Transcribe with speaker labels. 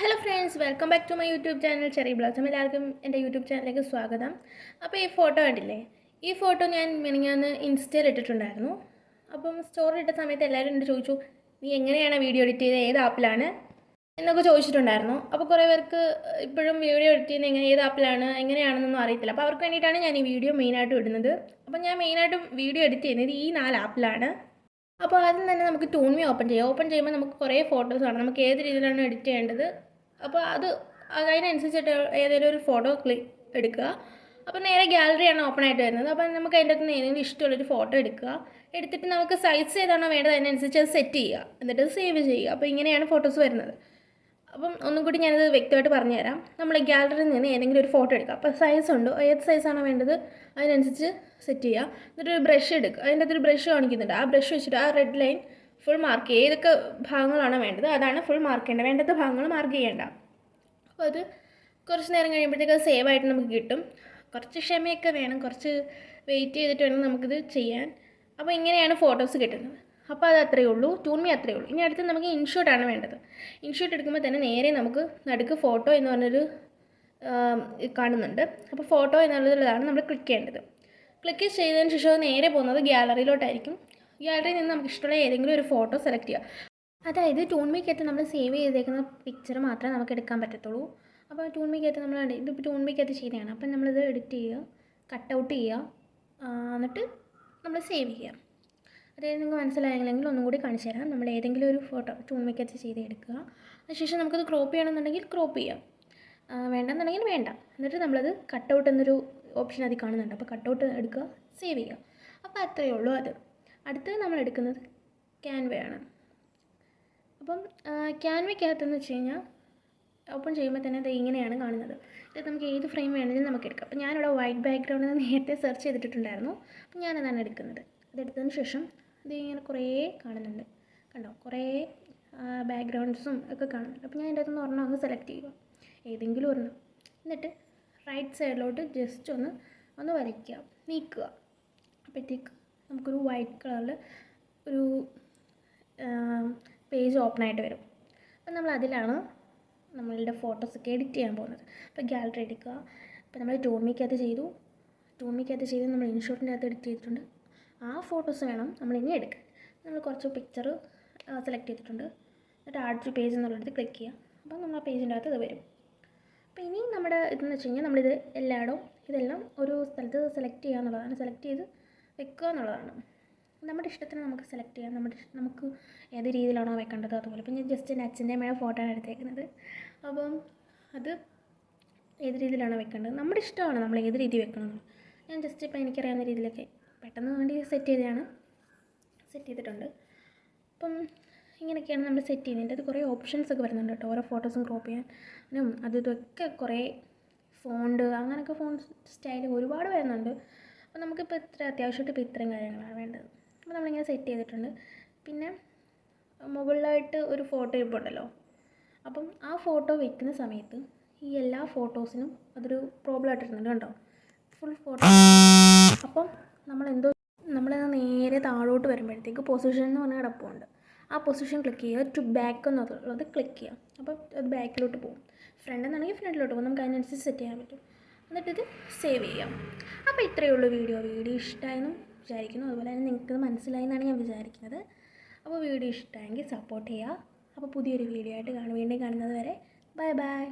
Speaker 1: Hello friends welcome back to my YouTube channel ചെറിയ blossom എല്ലാവർക്കും എന്റെ യൂട്യൂബ് ചാനലിലേക്ക് സ്വാഗതം. അപ്പോൾ ഈ ഫോട്ടോ കണ്ടില്ലേ? ഈ ഫോട്ടോ ഞാൻ മിനിങ്ങാന്ന് ഇൻസ്റ്റയിൽ ഇട്ടിട്ടുണ്ടായിരുന്നു. അപ്പം സ്റ്റോറി ഇട്ട സമയത്ത് എല്ലാവരും എന്നോട് ചോദിച്ചു നീ എങ്ങനെയാണ് വീഡിയോ എഡിറ്റ് ചെയ്തത് ഏത് ആപ്പിലാണ് എന്നൊക്കെ ചോദിച്ചിട്ടുണ്ടായിരുന്നു. അപ്പോൾ കുറേ പേർക്ക് ഇപ്പോഴും വീഡിയോ എഡിറ്റ് ചെയ്യുന്ന എങ്ങനെ ഏത് ആപ്പിലാണ് എങ്ങനെയാണെന്നൊന്നും അറിയത്തില്ല. അപ്പോൾ അവർക്ക് വേണ്ടിയിട്ടാണ് ഞാൻ ഈ വീഡിയോ മെയിനായിട്ട് ഇടുന്നത്. അപ്പോൾ ഞാൻ മെയിനായിട്ടും വീഡിയോ എഡിറ്റ് ചെയ്യുന്നത് ഈ നാല് ആപ്പിലാണ് അപ്പോൾ ആദ്യം തന്നെ നമുക്ക് ടൂൺമി ഓപ്പൺ ചെയ്യാം. ഓപ്പൺ ചെയ്യുമ്പോൾ നമുക്ക് കുറേ ഫോട്ടോസ് കാണാം. നമുക്ക് ഏത് രീതിയിലാണ് എഡിറ്റ് ചെയ്യേണ്ടത്? അപ്പോൾ അത് അതിനനുസരിച്ചിട്ട് ഏതെങ്കിലും ഒരു ഫോട്ടോ ക്ലിക്ക് എടുക്കുക. അപ്പോൾ നേരെ ഗാലറിയാണ് ഓപ്പൺ ആയിട്ട് വരുന്നത്. അപ്പോൾ നമുക്ക് അതിന്റെ അകത്ത് നിന്ന് ഇഷ്ടമുള്ളൊരു ഫോട്ടോ എടുക്കുക. എടുത്തിട്ട് നമുക്ക് സൈസ് ഏതാണോ വേണ്ടത് അതിനനുസരിച്ച് അത് സെറ്റ് ചെയ്യുക. എന്നിട്ട് സേവ് ചെയ്യുക. അപ്പോൾ ഇങ്ങനെയാണ് ഫോട്ടോസ് വരുന്നത്. അപ്പം ഒന്നും കൂടി ഞാനത് വ്യക്തമായിട്ട് പറഞ്ഞുതരാം. നമ്മൾ ഗാലറിയിൽ നിന്ന് ഏതെങ്കിലും ഒരു ഫോട്ടോ എടുക്കുക. അപ്പോൾ സൈസ് ഉണ്ടോ? ഏത് സൈസാണോ വേണ്ടത്? അതിനനുസരിച്ച് സെറ്റ് ചെയ്യുക. എന്നിട്ടൊരു ബ്രഷ് എടുക്കുക. അതിന്റെ അകത്തൊരു ബ്രഷ് കാണിക്കുന്നുണ്ട്. ആ ബ്രഷ് വെച്ചിട്ട് ആ റെഡ് ലൈൻ ഫുൾ മാർക്ക് ഏതൊക്കെ ഭാഗങ്ങളാണ് വേണ്ടത് അതാണ് ഫുൾ മാർക്ക് ചെയ്യേണ്ടത്. വേണ്ടാത്ത ഭാഗങ്ങൾ മാർക്ക് ചെയ്യേണ്ട. അപ്പോൾ അത് കുറച്ച് നേരം കഴിയുമ്പോഴത്തേക്ക് അത് സേവ് ആയിട്ട് നമുക്ക് കിട്ടും. കുറച്ച് ക്ഷമയൊക്കെ വേണം. കുറച്ച് വെയിറ്റ് ചെയ്തിട്ട് വേണം നമുക്കിത് ചെയ്യാൻ. അപ്പോൾ ഇങ്ങനെയാണ് ഫോട്ടോസ് കിട്ടുന്നത്. അപ്പോൾ അത് അത്രയേ ഉള്ളൂ. ടൂൺമി അത്രയേ ഉള്ളൂ. ഇനി അടുത്ത് നമുക്ക് ഇൻഷോട്ടാണ് വേണ്ടത്. ഇൻഷോട്ട് എടുക്കുമ്പോൾ തന്നെ നേരെ നമുക്ക് നടുക്ക് ഫോട്ടോ എന്ന് പറഞ്ഞൊരു കാണുന്നുണ്ട്. അപ്പോൾ ഫോട്ടോ എന്നുള്ളതാണ് നമ്മൾ ക്ലിക്ക് ചെയ്യേണ്ടത്. ക്ലിക്ക് ചെയ്തതിന് ശേഷം നേരെ പോകുന്നത് ഗ്യാലറിയിലോട്ടായിരിക്കും ഗ്യാലറിയിൽ നിന്ന് നമുക്ക് ഇഷ്ടമുള്ള ഏതെങ്കിലും ഒരു ഫോട്ടോ സെലക്ട് ചെയ്യുക അതായത് ടൂൺമിക്കകത്ത് നമ്മൾ സേവ് ചെയ്തേക്കുന്ന പിക്ചർ മാത്രമേ നമുക്ക് എടുക്കാൻ പറ്റത്തുള്ളൂ. അപ്പോൾ ടൂൺമിക്കകത്ത് നമ്മൾ ഇതിപ്പോൾ ടൂൺമിക്കകത്ത് ചെയ്തതാണ് അപ്പം നമ്മളിത് എഡിറ്റ് ചെയ്യുക കട്ട് ഔട്ട് ചെയ്യുക എന്നിട്ട് നമ്മൾ സേവ് ചെയ്യുക. അതായത് നിങ്ങൾക്ക് മനസ്സിലായില്ലെങ്കിൽ ഒന്നും കൂടി കാണിച്ചു തരാം. നമ്മൾ ഏതെങ്കിലും ഒരു ഫോട്ടോ ടൂൺമിക്കകത്ത് ചെയ്ത് എടുക്കുക. അതിനുശേഷം നമുക്കത് ക്രോപ്പ് ചെയ്യണമെന്നുണ്ടെങ്കിൽ ക്രോപ്പ് ചെയ്യാം. വേണ്ടെന്നുണ്ടെങ്കിൽ വേണ്ട. എന്നിട്ട് നമ്മളത് കട്ട് ഔട്ട് എന്നൊരു ഓപ്ഷൻ അതിൽ കാണുന്നുണ്ട്. അപ്പോൾ കട്ട് ഔട്ട് എടുക്കുക സേവ് ചെയ്യുക. അപ്പോൾ അത്രയേ ഉള്ളൂ അത്. അടുത്തത് നമ്മൾ എടുക്കുന്നത് ക്യാൻവയാണ് അപ്പം ക്യാൻവയ്ക്കകത്തെന്ന് വെച്ച് കഴിഞ്ഞാൽ ഓപ്പൺ ചെയ്യുമ്പോൾ തന്നെ അത് ഇങ്ങനെയാണ് കാണുന്നത്. ഇത് നമുക്ക് ഏത് ഫ്രെയിം വേണമെങ്കിലും നമുക്ക് എടുക്കാം. അപ്പോൾ ഞാനിവിടെ വൈറ്റ് ബാക്ക്ഗ്രൗണ്ട് നേരത്തെ സെർച്ച് ചെയ്തിട്ടുണ്ടായിരുന്നു. അപ്പോൾ ഞാനതാണ് എടുക്കുന്നത്. അതെടുത്തതിന് ശേഷം ഇത് ഇങ്ങനെ കുറേ കാണുന്നുണ്ട്. കണ്ടോ? കുറേ ബാക്ക്ഗ്രൗണ്ട്സും ഒക്കെ കാണുന്നുണ്ട്. അപ്പോൾ ഞാൻ എന്റെ അകത്തുനിന്ന് ഒരെണ്ണം ഒന്ന് സെലക്ട് ചെയ്യുക. ഏതെങ്കിലും ഒരെണ്ണം. എന്നിട്ട് റൈറ്റ് സൈഡിലോട്ട് ജസ്റ്റ് ഒന്ന് ഒന്ന് വരയ്ക്കുക. നീക്കുക. അപ്പോഴത്തേക്ക് നമുക്കൊരു വൈറ്റ് കളറിൽ ഒരു പേജ് ഓപ്പൺ ആയിട്ട് വരും. അപ്പം നമ്മൾ അതിലാണ് നമ്മളുടെ ഫോട്ടോസൊക്കെ എഡിറ്റ് ചെയ്യാൻ പോകുന്നത്. അപ്പോൾ ഗാലറി എടുക്കുക. അപ്പോൾ നമ്മൾ ടോമിക്കകത്ത് ചെയ്തു. ടോമിക്കകത്ത് ചെയ്ത് നമ്മൾ ഇൻഷോട്ടിന്റെ അകത്ത് എഡിറ്റ് ചെയ്തിട്ടുണ്ട്. ആ ഫോട്ടോസ് വേണം നമ്മൾ ഇനി എടുക്കാൻ. നമ്മൾ കുറച്ച് പിക്ചർ സെലക്ട് ചെയ്തിട്ടുണ്ട്. എന്നിട്ട് ആഡ് ടു പേജ് എന്നുള്ളത് ക്ലിക്ക് ചെയ്യുക. അപ്പോൾ നമ്മൾ ആ പേജിന്റെ അകത്ത് ഇത് വരും. അപ്പോൾ ഇനി നമ്മുടെ ഇതെന്ന് വെച്ച് കഴിഞ്ഞാൽ നമ്മളിത് എല്ലായിടവും ഇതെല്ലാം ഒരു സ്ഥലത്ത് സെലക്ട് ചെയ്യുക എന്നുള്ളതാണ്. സെലക്ട് ചെയ്ത് വെക്കുക എന്നുള്ളതാണ്. നമ്മുടെ ഇഷ്ടത്തിന് നമുക്ക് സെലക്ട് ചെയ്യാം. നമ്മുടെ നമുക്ക് ഏത് രീതിയിലാണോ വെക്കേണ്ടത് അതുപോലെ. ഇപ്പം ഞാൻ ജസ്റ്റ് എന്റെ അച്ഛന്റെ അമ്മയുടെ ഫോട്ടോ ആണ് എടുത്തേക്കുന്നത്. അപ്പം അത് ഏത് രീതിയിലാണോ വെക്കേണ്ടത്? നമ്മുടെ ഇഷ്ടമാണ് നമ്മൾ ഏത് രീതി വെക്കണം ഞാൻ ജസ്റ്റ് ഇപ്പോൾ എനിക്കറിയാവുന്ന രീതിയിലൊക്കെ പെട്ടെന്ന് വേണ്ടി സെറ്റ് ചെയ്തതാണ്. സെറ്റ് ചെയ്തിട്ടുണ്ട്. അപ്പം ഇങ്ങനെയൊക്കെയാണ് നമ്മൾ സെറ്റ് ചെയ്യുന്നത്. അത് കുറേ ഓപ്ഷൻസ് ഒക്കെ വരുന്നുണ്ട് കേട്ടോ. ഓരോ ഫോട്ടോസും ക്രോപ്പ് ചെയ്യാനും അതൊക്കെ കുറേ ഫോണ്ട് അങ്ങനെയൊക്കെ ഫോൺ സ്റ്റൈൽ ഒരുപാട് വരുന്നുണ്ട്. അപ്പോൾ നമുക്കിപ്പോൾ ഇത്ര അത്യാവശ്യമായിട്ട് ഇപ്പോൾ ഇത്രയും കാര്യങ്ങളാണ് വേണ്ടത്. അപ്പോൾ നമ്മളിങ്ങനെ സെറ്റ് ചെയ്തിട്ടുണ്ട്. പിന്നെ മുകളിലായിട്ട് ഒരു ഫോട്ടോ ഇപ്പോൾ ഉണ്ടല്ലോ. അപ്പം ആ ഫോട്ടോ വെക്കുന്ന സമയത്ത് ഈ എല്ലാ ഫോട്ടോസിനും അതൊരു പ്രോബ്ലം ആയിട്ടിരുന്നുണ്ട് കണ്ടോ? ഫുൾ ഫോട്ടോ അപ്പം നമ്മളെന്തോ നമ്മൾ നേരെ താഴോട്ട് വരുമ്പോഴത്തേക്ക് പൊസിഷൻ എന്ന് പറഞ്ഞ കിടപ്പുണ്ട് ആ പൊസിഷൻ ക്ലിക്ക് ചെയ്യുക ടു ബാക്ക് എന്നുള്ളത് ക്ലിക്ക് ചെയ്യുക. അപ്പോൾ അത് ബാക്കിലോട്ട് പോകും. ഫ്രണ്ട് എന്നാണെങ്കിൽ ഫ്രണ്ടിലോട്ട് പോകും. നമുക്ക് അതിനനുസരിച്ച് സെറ്റ് ചെയ്യാൻ പറ്റും. എന്നിട്ട് ഇത് സേവ് ചെയ്യാം. അപ്പോൾ ഇത്രയേ ഉള്ളൂ വീഡിയോ വീഡിയോ ഇഷ്ടമായെന്നും വിചാരിക്കുന്നു. അതുപോലെ തന്നെ നിങ്ങൾക്ക് മനസ്സിലായി എന്നാണ് ഞാൻ വിചാരിക്കുന്നത്. അപ്പോൾ വീഡിയോ ഇഷ്ടമായെങ്കിൽ സപ്പോർട്ട് ചെയ്യുക. അപ്പോൾ പുതിയൊരു വീഡിയോ ആയിട്ട് കാണും. വീണ്ടും കാണുന്നത് വരെ. Bye bye